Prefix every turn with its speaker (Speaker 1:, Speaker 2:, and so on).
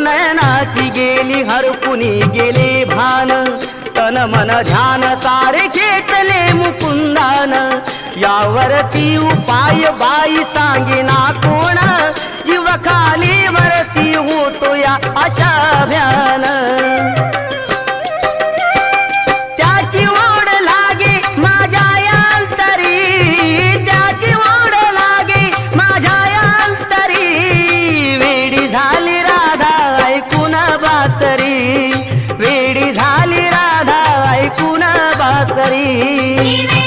Speaker 1: नयनाची गेली हरपुनी गेले भान. तन मन ध्यान सारे घेतले मुकुंदान. यावरती उपाय बाई सांगेना कोण? સરી